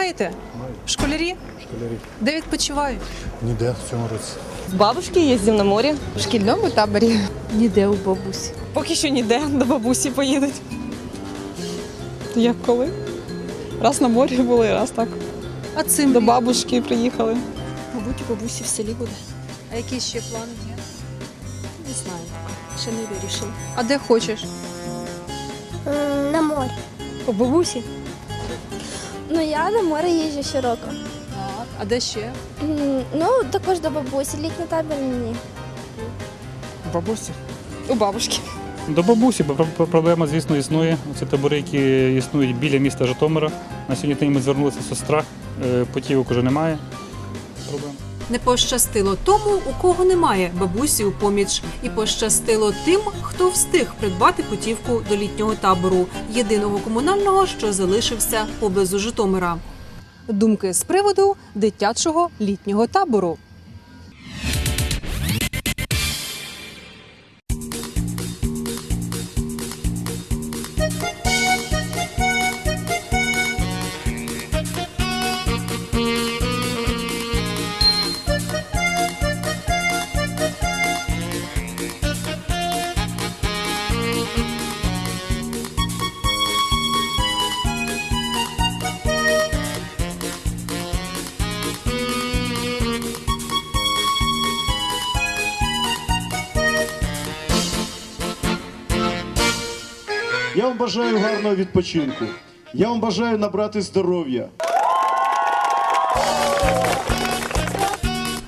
маєте? Школярі? Школярі. Де відпочивають? Ніде в цьому році. З бабушки їздив на морі. В шкільному таборі. Ніде у бабусі. Поки що ніде, до бабусі поїдуть. Як коли? Раз на морі були, раз так. А цим До бабушки приїхали. Мабуть, у бабусі в селі буде. А які ще плани? є? Не знаю. Ще не вирішила. А де хочеш? На море. У бабусі? Ну я на море їжджу щороку. Так. А де ще? М, Ну, також до бабусі, літній табір ні. Бабусі. У бабушки. До бабусі, бо про- проблема, звісно, існує. Це табори, які існують біля міста Житомира. На сьогодні ми звернулися в сестра, путівок уже немає. Проблем. Не пощастило тому, у кого немає бабусі у поміч, і пощастило тим, хто встиг придбати путівку до літнього табору, єдиного комунального, що залишився поблизу Житомира. Думки з приводу дитячого літнього табору. Бажаю гарного відпочинку. Я вам бажаю набрати здоров'я.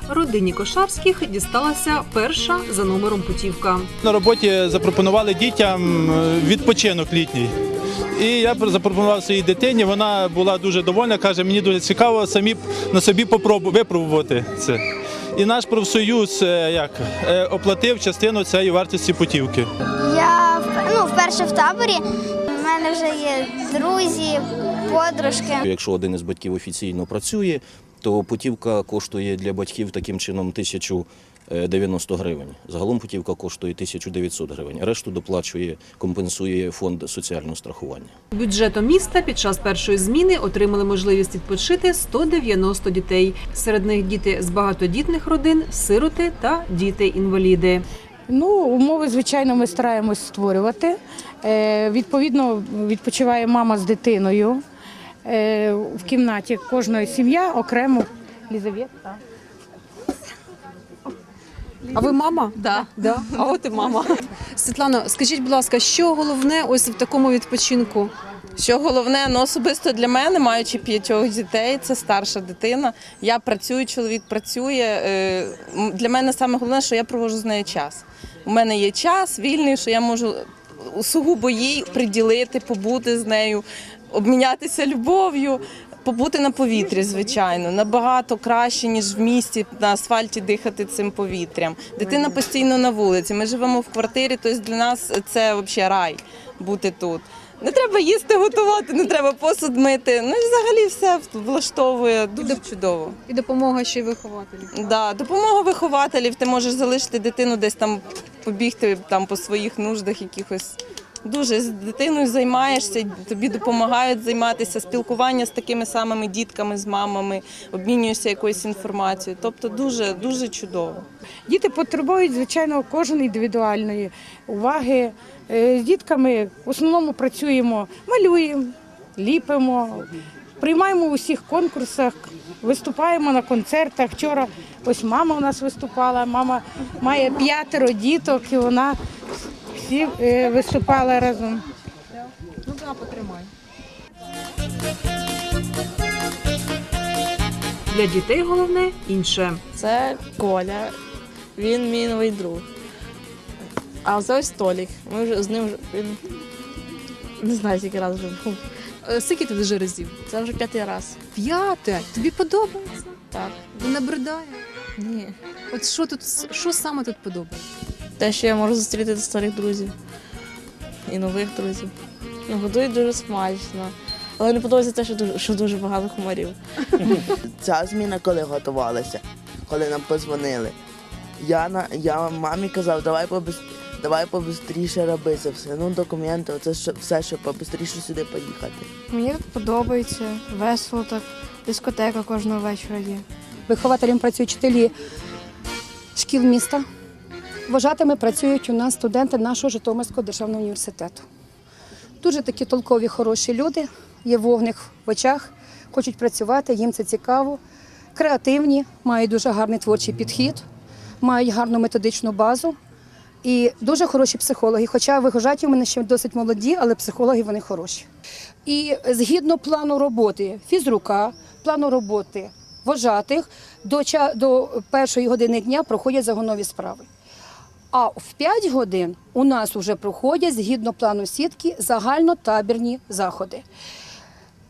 Родині Кошарських дісталася перша за номером путівка. На роботі запропонували дітям е, відпочинок літній. І я запропонував своїй дитині. Вона була дуже довольна, каже, мені дуже цікаво самі на собі попробу- випробувати це. І наш профсоюз е, як, е, оплатив частину цієї вартості путівки. Я ну, вперше в таборі. У мене вже є друзі, подружки. Якщо один із батьків офіційно працює, то путівка коштує для батьків таким чином 1090 гривень. Загалом путівка коштує 1900 гривень. Решту доплачує, компенсує фонд соціального страхування. Бюджетом міста під час першої зміни отримали можливість відпочити 190 дітей. Серед них діти з багатодітних родин, сироти та діти-інваліди. Ну, умови, звичайно, ми стараємось створювати. Е, відповідно, відпочиває мама з дитиною е, в кімнаті. Кожної сім'я окремо. Лізавета. А ви мама? Да. Да. А от і мама. Світлано, скажіть, будь ласка, що головне ось в такому відпочинку? Що головне, ну особисто для мене, маючи п'ятьох дітей, це старша дитина. Я працюю, чоловік працює. Е, Для мене саме головне, що я провожу з нею час. У мене є час вільний, що я можу сугубо їй приділити, побути з нею, обмінятися любов'ю. Побути на повітрі, звичайно, набагато краще, ніж в місті на асфальті дихати цим повітрям. Дитина постійно на вулиці. Ми живемо в квартирі, тобто для нас це взагалі рай бути тут. Не треба їсти, готувати, не треба посуд мити. Ну і взагалі все влаштовує дуже чудово. І допомога ще й вихователів. Да, допомога вихователів. Ти можеш залишити дитину десь там побігти там по своїх нуждах якихось. Дуже з дитиною займаєшся, тобі допомагають займатися спілкування з такими самими дітками, з мамами, обмінюєшся якоюсь інформацією. Тобто дуже дуже чудово. Діти потребують, звичайно, кожен індивідуальної уваги. Е, З дітками в основному працюємо, малюємо, ліпимо, приймаємо у всіх конкурсах, виступаємо на концертах. Вчора ось мама у нас виступала. Мама має п'ятеро діток, і вона всі е, виступала разом. Ну да, потримай. Для дітей головне інше. Це Коля. Він мій новий друг. А це ось Толік. Ми вже з ним вже- він не знаю, скільки разів вже був. Е, Скільки ти вже разів? Це вже п'ятий раз. П'яте. Тобі подобається? Так. Не набридає? Ні. От що тут, що саме тут подобається? Те, що я можу зустріти старих друзів і нових друзів. Ну, годують дуже смачно. Але не подобається те, що дуже, що дуже багато комарів. Ця зміна, коли готувалася, коли нам позвонили. Я, на, я мамі казав, давай побис- давай побистріше роби це все. Ну, документи, це що- все, щоб побистріше сюди поїхати. Мені тут подобається, весело так, дискотека кожного вечора є. Вихователем працюють вчителі шкіл міста. Вважатими працюють у нас студенти нашого Житомирського державного університету. Дуже такі толкові, хороші люди, є вогник в очах, хочуть працювати, їм це цікаво. Креативні, мають дуже гарний творчий підхід, мають гарну методичну базу і дуже хороші психологи. Хоча вихожаті в мене ще досить молоді, але психологи вони хороші. І згідно плану роботи фізрука, плану роботи вожатих, до, до першої години дня проходять загонові справи. А в 5 годин у нас вже проходять згідно плану сітки загальнотабірні заходи.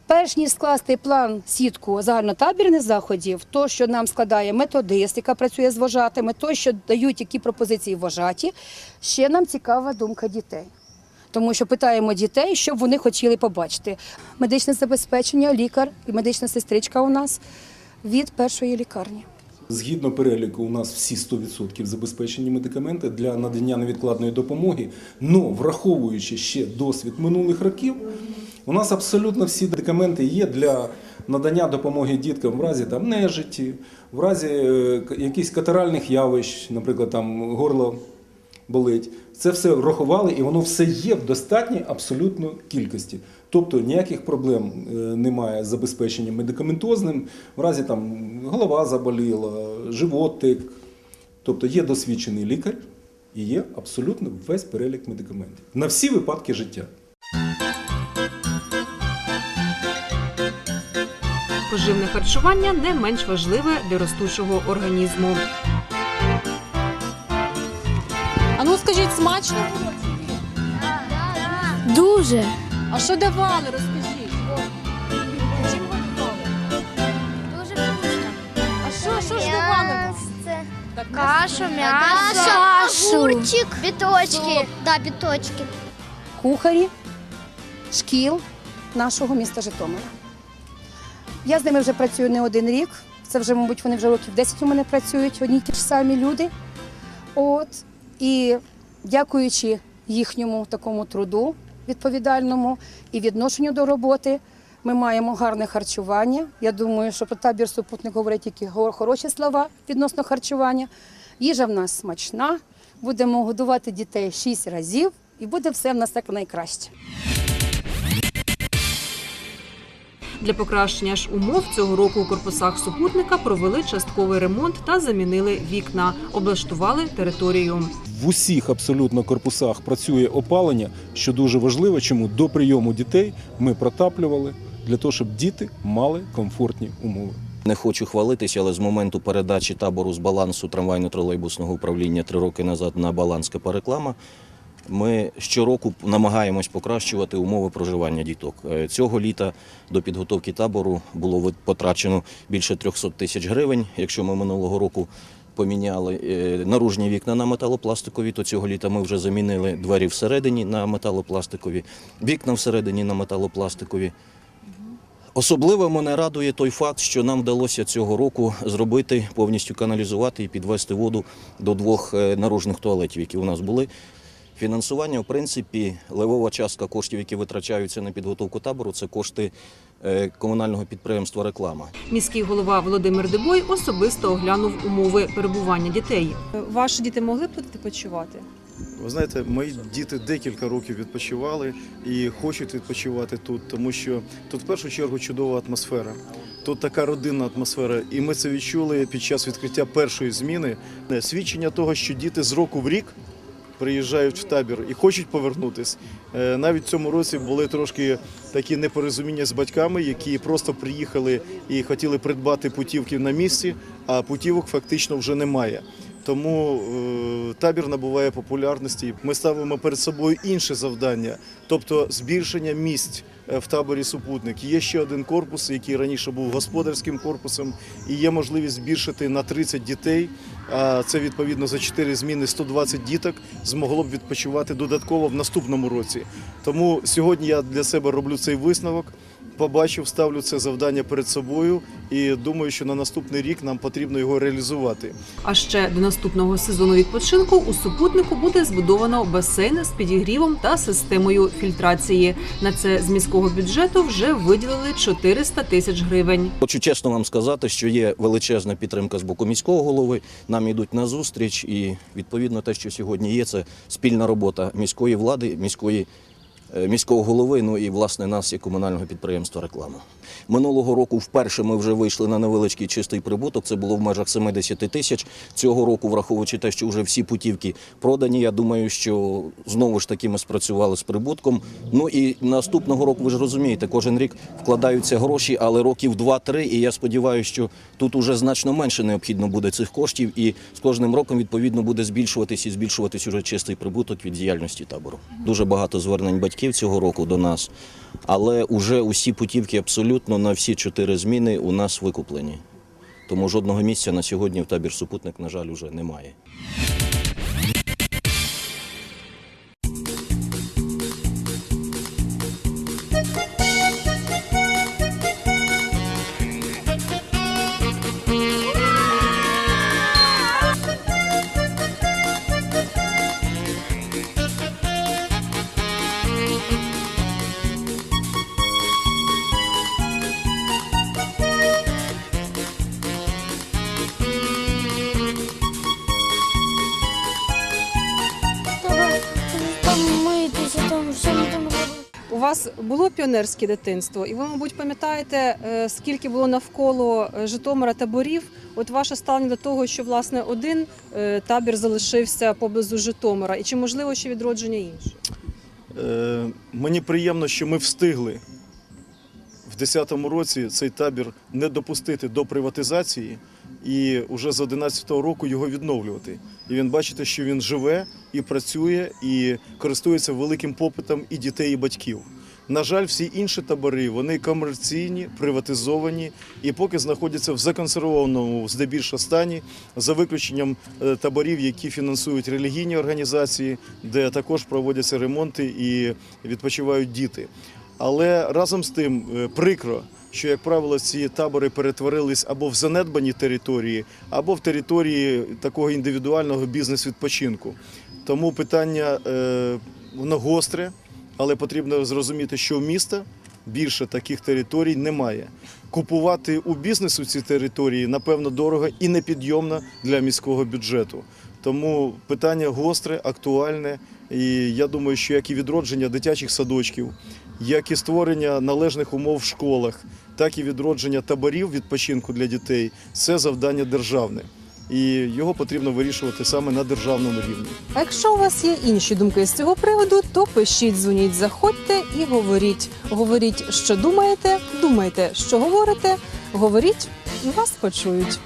Перш ніж скласти план сітку загальнотабірних заходів, то, що нам складає методист, яка працює з вожатими, то, що дають які пропозиції вожаті, ще нам цікава думка дітей. Тому що питаємо дітей, що вони хотіли побачити. Медичне забезпечення, лікар і медична сестричка у нас від першої лікарні. Згідно переліку, у нас всі 100% забезпечені медикаменти для надання невідкладної допомоги. Но враховуючи ще досвід минулих років, у нас абсолютно всі медикаменти є для надання допомоги діткам в разі там нежиті, в разі е, якихось катаральних явищ, наприклад, там горло болить. Це все врахували, і воно все є в достатній абсолютно кількості. Тобто ніяких проблем е, немає з забезпеченням медикаментозним, в разі там голова заболіла, животик. Тобто є досвідчений лікар і є абсолютно весь перелік медикаментів на всі випадки життя. Поживне харчування не менш важливе для ростучого організму. А ну скажіть, смачно? Дуже. А що давали? Розкажіть. Чим готували? Дуже вкусно. А що, що ж давали? Це Кашу, каша, огурчик, біточки. Да, біточки. кухарі шкіл нашого міста Житомира. Я з ними вже працюю не один рік. Це вже, мабуть, вони вже років 10 у мене працюють, одні й ті ж самі люди. От. І дякуючи їхньому такому труду відповідальному і відношенню до роботи, ми маємо гарне харчування. Я думаю, що про табір супутник говорить тільки хороші слова відносно харчування. Їжа в нас смачна, будемо годувати дітей шість разів і буде все в нас так найкраще. Для покращення ж умов цього року у корпусах супутника провели частковий ремонт та замінили вікна, облаштували територію. В усіх абсолютно корпусах працює опалення, що дуже важливо, чому до прийому дітей ми протаплювали для того, щоб діти мали комфортні умови. Не хочу хвалитися, але з моменту передачі табору з балансу трамвайно-тролейбусного управління три роки назад на баланс КП реклама. Ми щороку намагаємось покращувати умови проживання діток. Е, Цього літа до підготовки табору було потрачено більше 300 тисяч гривень. Якщо ми минулого року поміняли е, наружні вікна на металопластикові, то цього літа ми вже замінили двері всередині на металопластикові, вікна всередині на металопластикові. Особливо мене радує той факт, що нам вдалося цього року зробити повністю каналізувати і підвести воду до двох е, наружних туалетів, які у нас були. Фінансування, в принципі, левова частка коштів, які витрачаються на підготовку табору, це кошти е, комунального підприємства Реклама. Міський голова Володимир Дебой особисто оглянув умови перебування дітей. Ваші діти могли б тут відпочивати? Ви знаєте, мої діти декілька років відпочивали і хочуть відпочивати тут, тому що тут в першу чергу чудова атмосфера. Тут така родинна атмосфера, і ми це відчули під час відкриття першої зміни. Е, Свідчення того, що діти з року в рік приїжджають в табір і хочуть повернутись. Е, Навіть в цьому році були трошки такі непорозуміння з батьками, які просто приїхали і хотіли придбати путівки на місці, а путівок фактично вже немає. Тому е, табір набуває популярності. Ми ставимо перед собою інше завдання, тобто збільшення місць е, в таборі супутник. Є ще один корпус, який раніше був господарським корпусом, і є можливість збільшити на 30 дітей. А це відповідно за 4 зміни 120 діток змогло б відпочивати додатково в наступному році. Тому сьогодні я для себе роблю цей висновок. Побачив, ставлю це завдання перед собою і думаю, що на наступний рік нам потрібно його реалізувати. А ще до наступного сезону відпочинку у супутнику буде збудовано басейн з підігрівом та системою фільтрації. На це з міського бюджету вже виділили 400 тисяч гривень. Хочу чесно вам сказати, що є величезна підтримка з боку міського голови. Нам йдуть на зустріч, і відповідно те, що сьогодні є, це спільна робота міської влади, міської. Е, Міського голови, ну і власне нас, як комунального підприємства реклама. Минулого року вперше ми вже вийшли на невеличкий чистий прибуток. Це було в межах 70 тисяч. Цього року, враховуючи те, що вже всі путівки продані, я думаю, що знову ж таки ми спрацювали з прибутком. Ну і наступного року, ви ж розумієте, кожен рік вкладаються гроші, але років 2-3, і я сподіваюся, що тут уже значно менше необхідно буде цих коштів, і з кожним роком відповідно буде збільшуватись і збільшуватись уже чистий прибуток від діяльності табору. Дуже багато звернень батьків цього року до нас, але вже усі путівки абсолютно на всі чотири зміни у нас викуплені. Тому жодного місця на сьогодні в табір супутник, на жаль, уже немає. Вас було піонерське дитинство, і ви, мабуть, пам'ятаєте, е, скільки було навколо е, Житомира таборів. От ваше ставлення до того, що власне один е, табір залишився поблизу Житомира, і чи можливо ще відродження інших? Е, Мені приємно, що ми встигли в 2010 році цей табір не допустити до приватизації і вже з 2011 року його відновлювати. І він бачите, що він живе і працює, і користується великим попитом і дітей, і батьків. На жаль, всі інші табори вони комерційні, приватизовані і поки знаходяться в законсервованому здебільшого стані, за виключенням е, таборів, які фінансують релігійні організації, де також проводяться ремонти і відпочивають діти. Але разом з тим е, прикро, що, як правило, ці табори перетворились або в занедбані території, або в території такого індивідуального бізнес-відпочинку. Тому питання е, воно гостре, але потрібно зрозуміти, що в міста більше таких територій немає. Купувати у бізнесу ці території, напевно, дорого і непідйомно для міського бюджету. Тому питання гостре, актуальне, і я думаю, що як і відродження дитячих садочків, як і створення належних умов в школах, так і відродження таборів відпочинку для дітей це завдання державне. І його потрібно вирішувати саме на державному рівні. А якщо у вас є інші думки з цього приводу, то пишіть, дзвоніть, заходьте і говоріть. Говоріть, що думаєте, думайте, що говорите, говоріть, і вас почують.